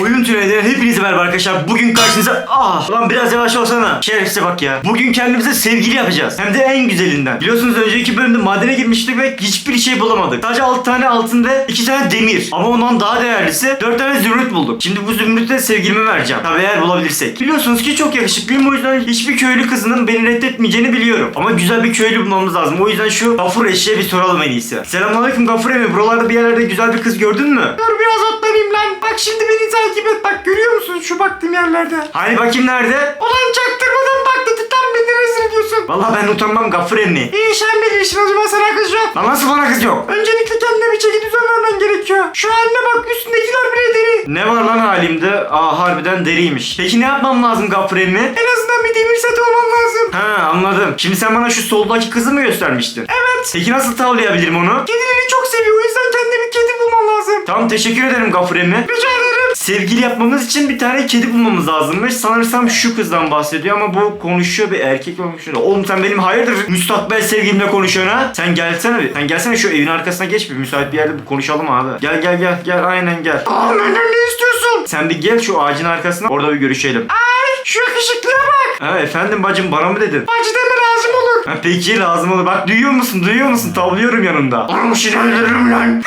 Oyun tünelinden hepinize merhaba arkadaşlar. Bugün karşınıza... Ah! Ulan biraz yavaş olsana. Şerefsize bak ya. Bugün kendimize sevgili yapacağız. Hem de en güzelinden. Biliyorsunuz önceki bölümde madene girmiştik ve hiçbir şey bulamadık. Sadece 6 tane altın ve 2 tane demir. Ama ondan daha değerlisi 4 tane zümrüt bulduk. Şimdi bu zümrütü de sevgilime vereceğim. Tabii eğer bulabilirsek. Biliyorsunuz ki çok yakışıklıyım. O yüzden hiçbir köylü kızının beni reddetmeyeceğini biliyorum. Ama güzel bir köylü bulmamız lazım. O yüzden şu Gafur eşeğe bir soralım en iyisi. Selamünaleyküm Gafur Emi. Buralarda bir yerlerde güzel bir kız gördün mü? Dur biraz otlanayım lan. Bak şimdi beni takip et. Bak görüyor musun şu baktığım yerlerde? Hani bakayım nerede? Ulan çaktırmadan bak dedi tam beni rezil ediyorsun. Vallahi ben utanmam Gafur Emmi. İyi sen bilirsin o zaman sana kız yok. Lan nasıl bana kız yok? Öncelikle kendine bir çeki düzen vermen gerekiyor. Şu haline bak üstündekiler bile deri. Ne var lan halimde? Aa harbiden deriymiş. Peki ne yapmam lazım Gafur Emmi? En azından bir demir seti olman lazım. Ha anladım. Şimdi sen bana şu soldaki kızı mı göstermiştin? Evet. Peki nasıl tavlayabilirim onu? Kedileri çok seviyor o yüzden kendine bir kedi bulman lazım. Tamam teşekkür ederim Gafur Emmi. Rica ederim. Sevgili yapmamız için bir tane kedi bulmamız lazımmış. Sanırsam şu kızdan bahsediyor ama bu konuşuyor bir erkek konuşuyor. Oğlum sen benim hayırdır müstakbel sevgilimle konuşuyorsun ha? Sen gelsene bir. Sen gelsene şu evin arkasına geç bir müsait bir yerde bir konuşalım abi. Gel gel gel gel aynen gel. Aa ne istiyorsun? Sen bir gel şu ağacın arkasına orada bir görüşelim. Ay şu yakışıklıya bak. Ha efendim bacım bana mı dedin? Bacı deme lazım olur. Ha, peki lazım olur. Bak duyuyor musun? Duyuyor musun? Tavlıyorum yanında. Oğlum seni öldürürüm lan.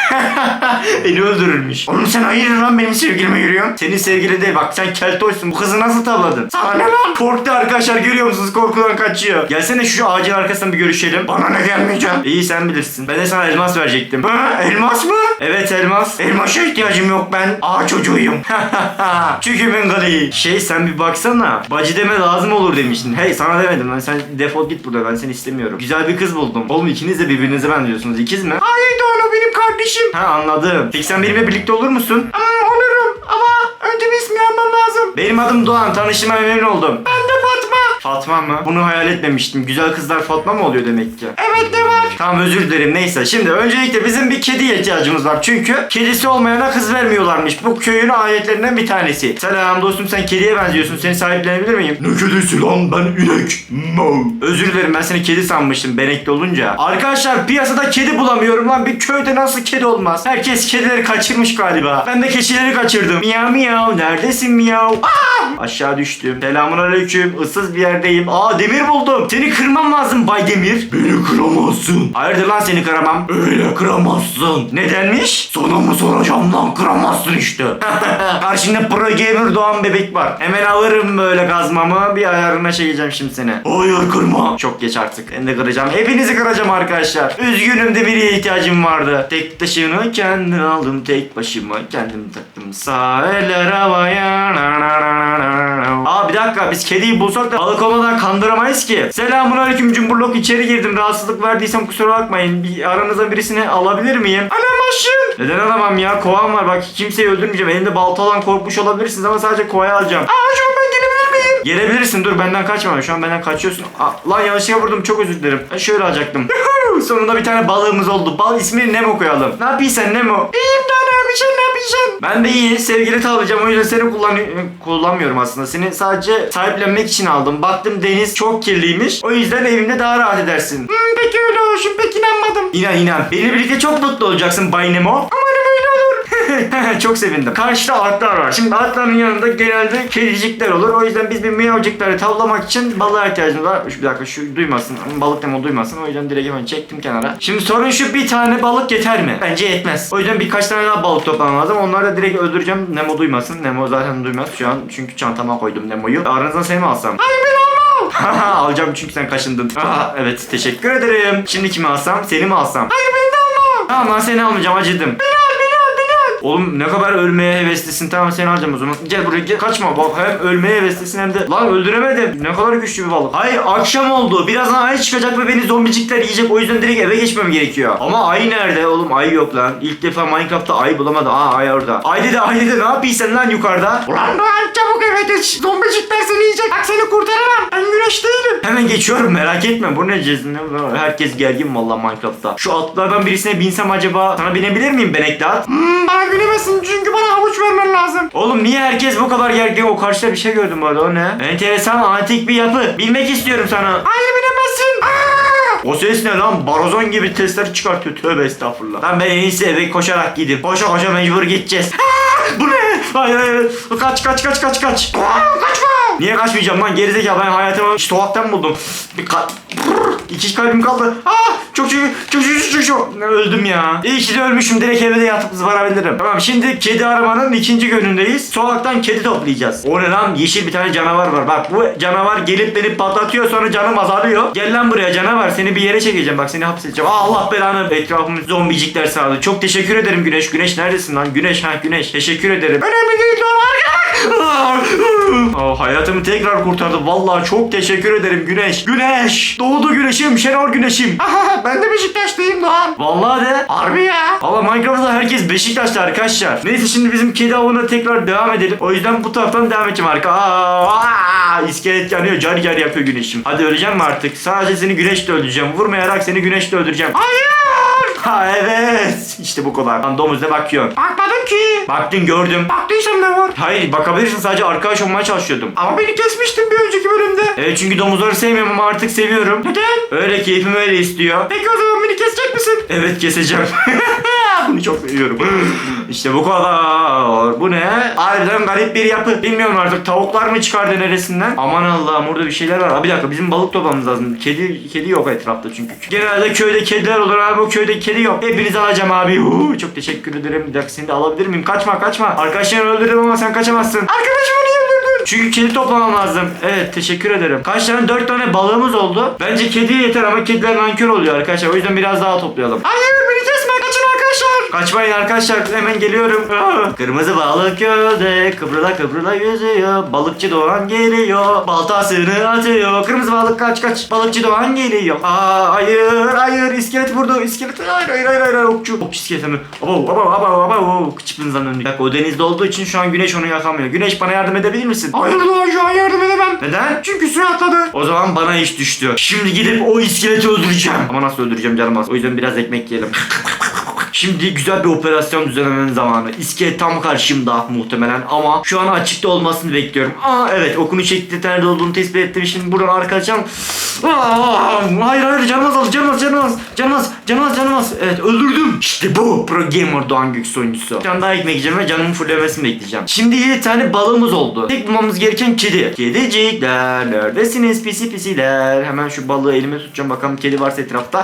Beni öldürürmüş. Oğlum sen hayırdır lan benim sevgilime yürüyorsun? Senin sevgili değil. Bak sen keltoysun. Bu kızı nasıl tavladın? Sana ne lan? Korktu arkadaşlar görüyor musunuz? Korkudan kaçıyor. Gelsene şu ağacın arkasından bir görüşelim. Bana ne gelmeyeceğim? İyi sen bilirsin. Ben de sana elmas verecektim. Ha, elmas mı? Evet elmas. Elmaşa ihtiyacım yok ben. Ağa çocuğuyum. Çünkü ben galeyi. Şey sen bir baksana. Bacı deme lazım olur demiştin. Hey sana demedim lan. Sen defol git burada. Ben seni istemiyorum. Güzel bir kız buldum. Oğlum ikiniz de birbirinize benziyorsunuz. İkiz mi? Hayır onu benim kardeşim. Ha anladım. Peki sen benimle birlikte olur musun? Hmm, olurum ama önce bir ismi almam lazım. Benim adım Doğan. Tanıştığıma memnun oldum. Ben de Fatma. Fatma mı? Bunu hayal etmemiştim. Güzel kızlar Fatma mı oluyor demek ki? Evet ne var? Tamam özür dilerim. Neyse şimdi öncelikle bizim bir kediye ihtiyacımız var. Çünkü kedisi olmayana kız vermiyorlarmış. Bu köyün ayetlerinden bir tanesi. Selam dostum sen kediye benziyorsun. Seni sahiplenebilir miyim? Ne kedisi lan ben inek. Mo. Özür dilerim ben seni kedi sanmıştım benekli olunca. Arkadaşlar piyasada kedi bulamıyorum lan. Bir köyde nasıl kedi olmaz? Herkes kedileri kaçırmış galiba. Ben de keçileri kaçırdım. Miyav miyav neredesin miyav? Aa! Aşağı düştüm. Selamun aleyküm. Issız bir yerdeyim. Aa demir buldum. Seni kırmam lazım Bay Demir. Beni kıramazsın. Hayırdır lan seni kıramam. Öyle kıramazsın. Nedenmiş? Sana mı soracağım lan kıramazsın işte. Karşında pro gamer doğan bebek var. Hemen alırım böyle kazmamı. Bir ayarına çekeceğim şimdi seni. Hayır kırma. Çok geç artık. Ben de kıracağım. Hepinizi kıracağım arkadaşlar. Üzgünüm de biriye ihtiyacım vardı. Tek taşını kendin aldım. Tek başıma kendim taktım. Sağ eller havaya. Aa bir dakika biz kediyi bulsak da balık olmadan kandıramayız ki. Selamun aleyküm cumburlok içeri girdim. Rahatsızlık verdiysem kusura bakmayın. Bir aranızdan birisini alabilir miyim? Alamazsın. Neden alamam ya? Kovam var bak kimseyi öldürmeyeceğim. Elimde baltalan korkmuş olabilirsiniz ama sadece kovayı alacağım. Aa şu ben gelebilir miyim? Gelebilirsin dur benden kaçma. Şu an benden kaçıyorsun. Aa, lan yanlışlıkla vurdum çok özür dilerim. Ben şöyle alacaktım. Sonunda bir tane balığımız oldu. Bal ismini Nemo koyalım. Ne yapıyorsun Nemo? İyiyim daha ne yapacaksın ne yapacaksın? Ben de iyi sevgili tavlayacağım o yüzden seni kullan kullanmıyorum aslında. Seni sadece sahiplenmek için aldım. Baktım deniz çok kirliymiş. O yüzden evimde daha rahat edersin. Hmm, peki öyle olsun pek inanmadım. İnan inan. Benimle birlikte çok mutlu olacaksın Bay Nemo. Çok sevindim. Karşıda atlar var. Şimdi atların yanında genelde kedicikler olur. O yüzden biz bir miyavcıkları tavlamak için balığa ihtiyacımız var. Şu, bir dakika şu duymasın. Balık demo duymasın. O yüzden direkt hemen çektim kenara. Şimdi sorun şu bir tane balık yeter mi? Bence yetmez. O yüzden birkaç tane daha balık toplamam lazım. Onları da direkt öldüreceğim. Nemo duymasın. Nemo zaten duymaz şu an. Çünkü çantama koydum Nemo'yu. Aranızdan seni mi alsam? Hayır ben Alacağım çünkü sen kaşındın. Aa, evet teşekkür ederim. Şimdi kimi alsam? Seni mi alsam? Hayır beni de almam. Tamam lan seni almayacağım acıdım. Beni al beni al beni al. Oğlum ne kadar ölmeye heveslisin tamam seni alacağım o zaman. Gel buraya gel kaçma bak hem ölmeye heveslisin hem de lan öldüremedim. Ne kadar güçlü bir balık. Hayır akşam oldu. Birazdan ay çıkacak ve beni zombicikler yiyecek. O yüzden direkt eve geçmem gerekiyor. Ama ay nerede oğlum ay yok lan. İlk defa Minecraft'ta ay bulamadım. Aa ay orada. Ay dedi ay dedi ne yapıyorsun lan yukarıda? Ulan Doğan çabuk eve geç. Zombicikler seni yiyecek. Bak seni kurtaramam. Ben güneş değilim. Hemen geçiyorum merak etme. Bu ne cezine? Herkes gergin vallahi Minecraft'ta. Şu atlardan birisine binsem acaba sana binebilir miyim benekli at? Hmm, bana gülemezsin çünkü bana havuç vermen lazım. Oğlum niye herkes bu kadar gergin? O karşıda bir şey gördüm bu arada o ne? Enteresan antik bir yapı. Bilmek istiyorum sana. Hayır bilemezsin. Aa! O ses ne lan? Barazon gibi testler çıkartıyor. Tövbe estağfurullah. Lan ben en iyisi eve koşarak gideyim. Koşa koşa mecbur gideceğiz. Aa, bu ne? Hayır hayır. Kaç kaç kaç kaç kaç. Aa, kaçma. Niye kaçmayacağım lan gerizekalı ben hayatımı stoğaktan buldum. Bir ka- İki kalbim kaldı. Ah çok çok çok çok çok çok öldüm ya. İyi ki de ölmüşüm direkt eve de yatıp zıvarabilirim. Tamam şimdi kedi aramanın ikinci günündeyiz. Sokaktan kedi toplayacağız. O ne lan yeşil bir tane canavar var. Bak bu canavar gelip beni patlatıyor sonra canım azalıyor. Gel lan buraya canavar seni bir yere çekeceğim. Bak seni hapsedeceğim. Aa, Allah belanı etrafımı zombicikler sağladı. Çok teşekkür ederim Güneş. Güneş neredesin lan? Güneş ha Güneş. Teşekkür ederim. Önemli değil Aa, hayatımı tekrar kurtardı. Vallahi çok teşekkür ederim Güneş. Güneş. Doğdu güneşim. Şenol güneşim. Ben de Beşiktaşlıyım Doğan. Vallahi de. Harbi ya. Valla Minecraft'ta herkes Beşiktaşlı arkadaşlar. Neyse şimdi bizim kedi avına tekrar devam edelim. O yüzden bu taraftan devam edeceğim arka. Aa, aa, iskelet yanıyor. Car car yapıyor güneşim. Hadi öleceğim mi artık? Sadece seni güneşle öldüreceğim. Vurmayarak seni güneşle öldüreceğim. Hayır. Ha evet. İşte bu kadar. Lan domuz ne bakıyorsun? Bakmadım ki. Baktın gördüm. Baktıysam ne var? Hayır bakabilirsin sadece arkadaş olmaya çalışıyordum. Ama beni kesmiştin bir önceki bölümde. Evet çünkü domuzları sevmiyorum ama artık seviyorum. Neden? Öyle keyfim öyle istiyor. Peki o zaman beni kesecek misin? Evet keseceğim. Bunu çok seviyorum. işte bu kadar. Bu ne? Harbiden garip bir yapı. Bilmiyorum artık tavuklar mı çıkardı neresinden? Aman Allah'ım burada bir şeyler var. Aa, bir dakika bizim balık toplamamız lazım. Kedi kedi yok etrafta çünkü. Genelde köyde kediler olur abi bu köyde kedi yok. Hepinizi alacağım abi. Huu, çok teşekkür ederim. Bir dakika seni de alabilir miyim? Kaçma kaçma. Arkadaşlarını öldürdüm ama sen kaçamazsın. Arkadaşımı niye? Çünkü kedi toplamam lazım. Evet teşekkür ederim. Kaç tane? Dört tane balığımız oldu. Bence kediye yeter ama kediler nankör oluyor arkadaşlar. O yüzden biraz daha toplayalım. Hayır beni kesme kaçın arkadaşlar. Kaçmayın arkadaşlar hemen geliyorum. Aa! Kırmızı balık gölde kıvrıla kıvrıla yüzüyor. Balıkçı Doğan geliyor. Baltasını atıyor. Kırmızı balık kaç kaç. Balıkçı Doğan geliyor. Aa hayır hayır iskelet vurdu. İskelet hayır hayır hayır hayır. Okçu. Okçu iskelet mi? Abo abo abo abo. Kıçıpınızdan döndü. Bak o denizde olduğu için şu an güneş onu yakamıyor. Güneş bana yardım edebilir misin? Hayır Doğan şu an yardım edemem. Neden? Çünkü suya atladı. O zaman bana iş düştü. Şimdi gidip o iskeleti öldüreceğim. Ama nasıl öldüreceğim canım az. O yüzden biraz ekmek yiyelim. Şimdi güzel bir operasyon düzenlemenin zamanı. İskelet tam karşımda muhtemelen ama şu an açıkta olmasını bekliyorum. Aa evet okunu şekli nerede olduğunu tespit ettim. Şimdi buradan arkadaşım. Aa, hayır hayır canım az canım az canım az canım az. Evet öldürdüm. İşte bu pro gamer Doğan Göksu oyuncusu. Bir tane daha ekmek yiyeceğim ve canımın fullemesini bekleyeceğim. Şimdi 7 tane balığımız oldu. Tek bulmamız gereken kedi. Kedicikler neredesiniz pisi pisiler? Hemen şu balığı elime tutacağım bakalım kedi varsa etrafta.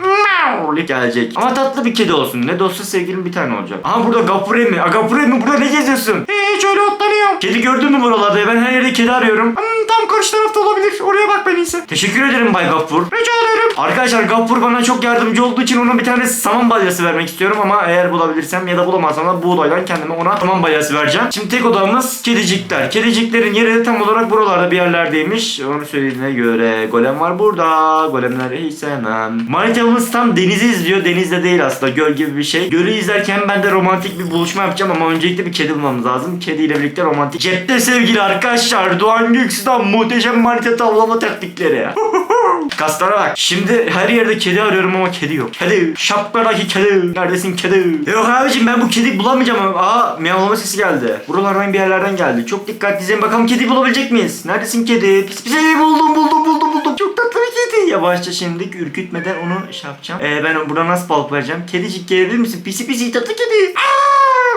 Gelecek. Ama tatlı bir kedi olsun. Ne dostu sevgilim bir tane olacak. Aha burada Gapure mi? Gapure mi? Burada ne geziyorsun? Hiç öyle otlanıyorum. Kedi gördün mü buralarda? Ben her yerde kedi arıyorum. Hmm, tam karşı tarafta olabilir. Oraya bak ben iyisi. Teşekkür ederim Bay Gapur. Rica ederim. Arkadaşlar Gapur bana çok yardımcı olduğu için ona bir tane saman balyası vermek istiyorum ama eğer bulabilirsem ya da bulamazsam da buğdaydan kendime ona saman balyası vereceğim. Şimdi tek odamız kedicikler. Kediciklerin yeri de tam olarak buralarda bir yerlerdeymiş. Onu söylediğine göre golem var burada. Golemleri hiç sevmem. Manitamız tam denizi izliyor. Denizde değil aslında. Göl gibi bir şey. Gölü izlerken ben de romantik bir buluşma yapacağım ama öncelikle bir kedi bulmamız lazım. Kediyle birlikte romantik. Cepte sevgili arkadaşlar. Doğan Göksu'dan muhteşem manita tavlama taktikleri. Kaslara bak. Şimdi her yerde kedi arıyorum ama kedi yok. Kedi. Şapkadaki kedi. Neredesin kedi? Yok abicim ben bu kedi bulamayacağım. Aa miyavlama sesi geldi. Buralardan bir yerlerden geldi. Çok dikkatli izleyin bakalım kedi bulabilecek miyiz? Neredesin kedi? Pis pis buldum buldum buldum buldum. Çok tatlı bir kedi. Yavaşça şimdi ürkütmeden onu şey yapacağım. Ee, ben buradan nasıl balık vereceğim? Kedicik gelebilir misin? Pisi pisi tatlı kedi.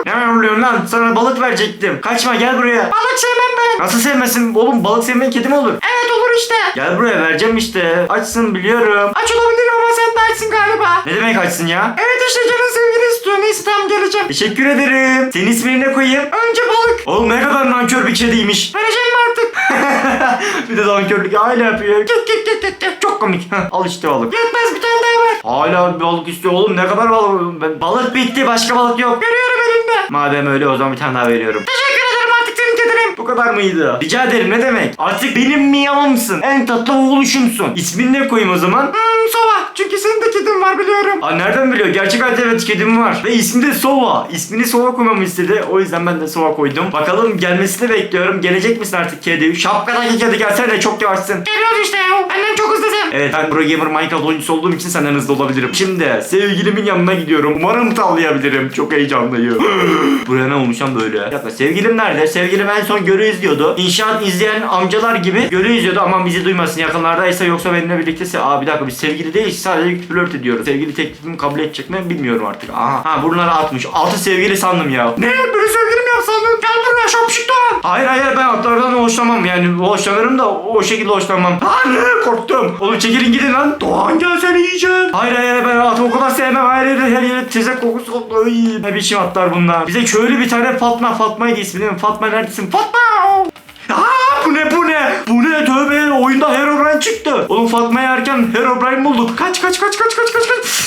Ne yapıyorsun lan? Sana balık verecektim. Kaçma gel buraya. Balık sevmem ben. Nasıl sevmesin? Oğlum balık sevmeyen kedi mi olur? Evet olur işte. Gel buraya vereceğim işte. Açsın biliyorum. Aç olabilirim ama sen de açsın galiba. Ne demek açsın ya? Evet işte canın sevgili istiyor. Neyse tamam geleceğim. Teşekkür ederim. Senin ismini ne koyayım? Önce balık. Oğlum ne kadar nankör bir kediymiş. Vereceğim artık? bir de nankörlük aile yapıyor. Git git git git. git. Çok komik. Al işte balık. Yetmez bir tane daha ver. Hala bir balık istiyor oğlum ne kadar balık? Ben, balık bitti başka balık yok. Görüyorum elimde. Madem öyle o zaman bir tane daha veriyorum. Teşekkür ederim artık senin kedinim. Bu kadar mıydı? Rica ederim ne demek? Artık benim miyavımsın. En tatlı oğluşumsun. İsmini ne koyayım o zaman? Hmm sova. Çünkü senin de kedin var biliyorum. Aa, nereden biliyor? Gerçek hayatta evet kedim var. Ve ismi de Sova. İsmini Sova koymamı istedi. O yüzden ben de Sova koydum. Bakalım gelmesini bekliyorum. Gelecek misin artık kedi? Şapkadaki kedi gelsene çok yavaşsın. Geliyoruz işte ya. Benden çok hızlısın. Evet ben Pro Gamer Minecraft oyuncusu olduğum için senden hızlı olabilirim. Şimdi sevgilimin yanına gidiyorum. Umarım tavlayabilirim. Çok heyecanlıyım. Buraya ne olmuş lan böyle? Dakika sevgilim nerede? Sevgilim en son Gölü izliyordu. İnşaat izleyen amcalar gibi Gölü izliyordu. Aman bizi duymasın yakınlardaysa yoksa benimle birlikte... Aa bir dakika biz sevgili değiliz. Sadece flört ediyoruz. Bilmiyorum. Sevgili teklifimi kabul edecek mi bilmiyorum artık. Aha. Ha bunları atmış. Altı sevgili sandım ya. Ne? Beni sevgilim yap sandın. Gel buraya şapşiktan. Hayır hayır ben atlardan hoşlanmam yani hoşlanırım da o şekilde hoşlanmam. Ha ne korktum. Oğlum çekilin gidin lan. Doğan gel seni yiyeceğim. Hayır hayır ben atı o kadar sevmem. Hayır hayır her yere tezek kokusu koktu. Ay, Ne biçim atlar bunlar. Bize köylü bir tane Fatma. Fatma'ydı ismi değil mi? Fatma neredesin? Fatma. Aa, bu ne bu ne? Bu ne tövbe oyunda Herobrine çıktı. Oğlum Fatma'yı erken Herobrine bulduk. Kaç kaç kaç kaç kaç kaç kaç.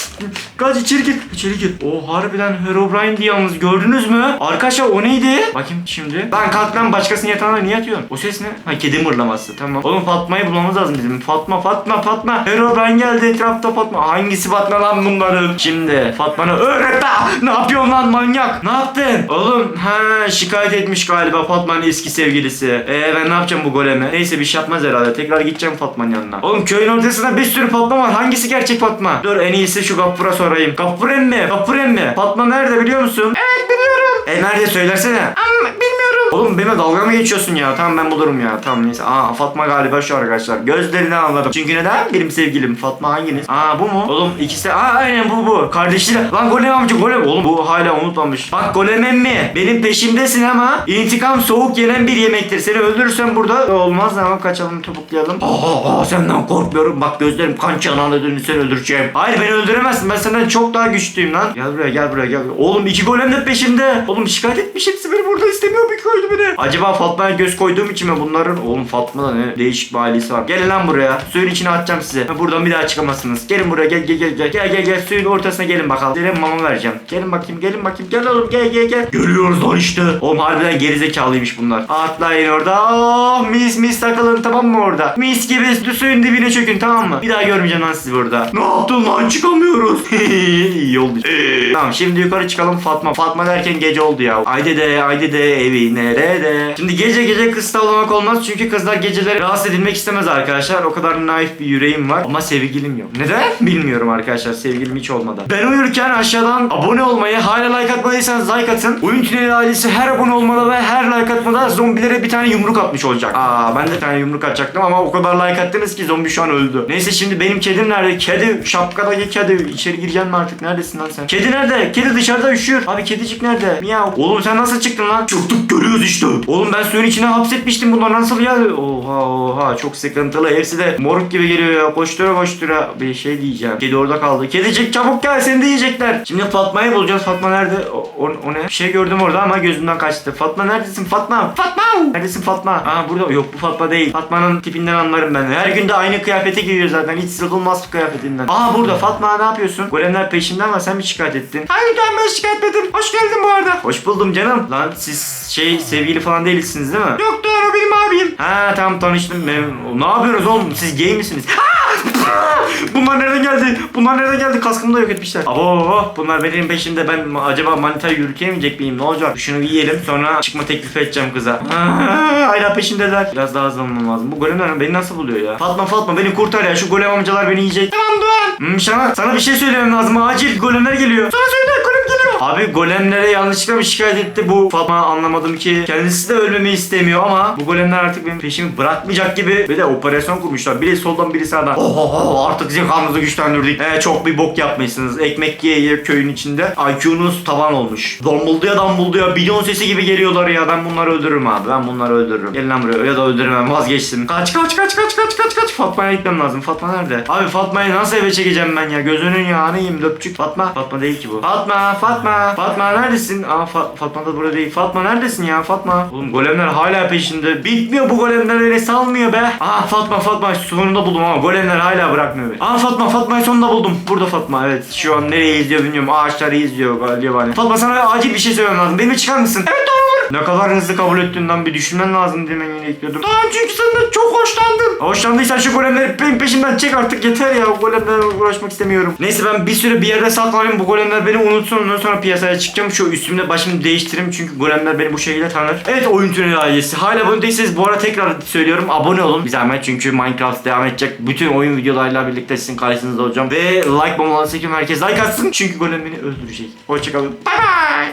Kaç içeri git. İçeri git. O harbiden Herobrine'di yalnız gördünüz mü? Arkadaşlar o neydi? Bakayım şimdi. Lan kalk lan başkasının yatağına niye yatıyorsun? O ses ne? Ha kedi mırlaması tamam. Oğlum Fatma'yı bulmamız lazım bizim. Fatma Fatma Fatma. Herobrine geldi etrafta Fatma. Hangisi Fatma lan bunların? Şimdi Fatma'nı öğret. Ne yapıyorsun lan manyak? Ne yaptın? Oğlum ha şikayet etmiş galiba Fatma'nın eski sevgilisi. Eee ben ne yapacağım bu goleme? Neyse bir şey yapmaz herhalde. Tekrar gideceğim Fatma'nın yanına. Oğlum köyün ortasında bir sürü Fatma var. Hangisi gerçek Fatma? Dur en iyisi şu Gaffur'a sorayım. Gaffur emmi. Gaffur emmi. Fatma nerede biliyor musun? Evet biliyorum. E nerede söylesene. Ama bilmiyorum. Oğlum benimle dalga mı geçiyorsun ya? Tamam ben bulurum ya. Tamam neyse. Aa Fatma galiba şu arkadaşlar. Gözlerinden anladım. Çünkü neden? Benim sevgilim. Fatma hanginiz? Aa bu mu? Oğlum ikisi. Aa aynen bu bu. Kardeşi de. Lan golem amca golem. Oğlum bu hala unutmamış. Bak golem emmi. Benim peşimdesin ama intikam soğuk yenen bir yemektir. Seni öldürürsem burada olmaz ama kaçalım topuklayalım. Aa, aa senden korkmuyorum. Bak gözlerim kan çanağına döndü seni öldüreceğim. Hayır beni öldüremezsin. Ben senden çok daha güçlüyüm lan. Gel buraya gel buraya gel. Oğlum iki golem de peşimde. Oğlum şikayet etmiş hepsi beni burada istemiyor bir köylü beni. Acaba Fatma'ya göz koyduğum için mi bunların? Oğlum Fatma da ne değişik bir ailesi var. Gelin lan buraya. Suyun içine atacağım size. Ha, Buradan bir daha çıkamazsınız. Gelin buraya gel gel gel gel. Gel gel gel suyun ortasına gelin bakalım. Size mama vereceğim. Gelin bakayım gelin bakayım. Gel oğlum gel gel gel. Görüyoruz lan işte. Oğlum harbiden gerizekalıymış bunlar. Atlayın orada. Oh mis mis takılın tamam mı orada? Mis gibi suyun dibine çökün tamam mı? Bir daha görmeyeceğim lan sizi burada. Ne yaptın lan çıkamıyoruz. İyi oldu. tamam şimdi yukarı çıkalım Fatma. Fatma derken gece oldu ya. Haydi de haydi de evi nerede? Şimdi gece gece kız tavlamak olmaz çünkü kızlar geceleri rahatsız edilmek istemez arkadaşlar. O kadar naif bir yüreğim var ama sevgilim yok. Neden? Bilmiyorum arkadaşlar. Sevgilim hiç olmadı. Ben uyurken aşağıdan abone olmayı, hala like atmadıysanız like atın. Oyun Tüneli ailesi her abone olmada ve her like atmada zombilere bir tane yumruk atmış olacak. Aa ben de bir tane yumruk atacaktım ama o kadar like attınız ki zombi şu an öldü. Neyse şimdi benim kedim nerede? Kedi şapkadaki kedi. İçeri gireceksin mi artık? Neredesin lan sen? Kedi nerede? Kedi dışarıda üşüyor. Abi kedicik nerede? Miyav. Oğlum sen nasıl çıktın lan? Çıktık görüyoruz işte. Oğlum ben suyun içine hapsetmiştim bunlar nasıl geldi? Oha oha çok sıkıntılı. Hepsi de moruk gibi geliyor ya. Koştura koştura. Bir şey diyeceğim. Kedi orada kaldı. Kedicik çabuk gel seni de yiyecekler. Şimdi Fatma'yı bulacağız. Fatma nerede? O, o, o ne? Bir şey gördüm orada ama gözümden kaçtı. Fatma neredesin? Fatma. Fatma. Neredesin Fatma? Aa burada yok bu Fatma değil. Fatma'nın tipinden anlarım ben. Her gün de aynı kıyafeti giyiyor zaten. Hiç sıkılmaz bu kıyafetinden. Aa burada Fatma ne yapıyorsun? Golemler peşimden ama sen mi şikayet ettin? Hayır ben şikayet etmedim. Hoş geldin bu arada. Hoş buldum canım. Lan siz şey sevgili falan değilsiniz değil mi? Yok doğru benim abim. Ha tamam tanıştım. Ne yapıyorsunuz oğlum? Siz gay misiniz? Bunlar nereden geldi? Bunlar nereden geldi? Kaskımı da yok etmişler. Abo bunlar benim peşimde. Ben acaba manitayı yürütemeyecek miyim? Ne olacak? Şunu yiyelim sonra çıkma teklifi edeceğim kıza. Hala peşimdeler. Biraz daha hızlanmam lazım. Bu golemler beni nasıl buluyor ya? Fatma Fatma beni kurtar ya. Şu golem amcalar beni yiyecek. Tamam Doğan. Hmm, sana, sana bir şey söylemem lazım. Acil golemler geliyor. Sana söyle geliyor. Abi golemlere yanlışlıkla mı şikayet etti bu Fatma anlamadım ki. Kendisi de ölmemi istemiyor ama bu golemler artık benim peşimi bırakmayacak gibi. Bir de operasyon kurmuşlar. Biri soldan biri sağdan. Oh, oh, oh, artık zekamızı güçlendirdik. Ee, çok bir bok yapmışsınız. Ekmek yiye yiye köyün içinde. IQ'nuz tavan olmuş. Dumbledore'ya Dumbledore'ya milyon sesi gibi geliyorlar ya. Ben bunları öldürürüm abi. Ben bunları öldürürüm. Gelin lan buraya. Ya da öldürmem. Vazgeçtim. Kaç kaç kaç kaç kaç kaç kaç. Fatma'ya gitmem lazım. Fatma nerede? Abi Fatma'yı nasıl eve çekeceğim ben ya? Gözünün yağını yiyeyim löpçük. Fatma. Fatma değil ki bu. Fatma. Fatma. Fatma neredesin? Aa Fa- Fatma da burada değil. Fatma neredesin ya Fatma? Oğlum golemler hala peşinde. Bitmiyor bu golemler beni salmıyor be. Aa Fatma Fatma sonunda buldum ama golemler hala bırakmıyor beni. Aa Fatma Fatma'yı sonunda buldum. Burada Fatma evet. Şu an nereye izliyor bilmiyorum. Ağaçları izliyor galiba. Fatma sana acil bir şey söylemem lazım. Benimle çıkar mısın? Evet olur. Ne kadar hızlı kabul ettiğinden bir düşünmen lazım diye ben yine ekliyordum. Tamam çünkü senden çok hoşlandım. Hoşlandıysan şu golemleri benim peşimden çek artık yeter ya. Bu golemlerle uğraşmak istemiyorum. Neyse ben bir süre bir yerde saklanayım. Bu golemler beni unutsun. Ondan sonra piyasaya çıkacağım. Şu üstümde başımı değiştireyim. Çünkü golemler beni bu şekilde tanır. Evet oyun tüneli ailesi. Hala abone değilseniz bu ara tekrar söylüyorum. Abone olun. Bir zahmet çünkü Minecraft devam edecek. Bütün oyun videolarıyla birlikte sizin karşınızda olacağım. Ve like bombalarını sekiyorum. Herkes like atsın. Çünkü golem beni öldürecek. Hoşçakalın. Bye bye.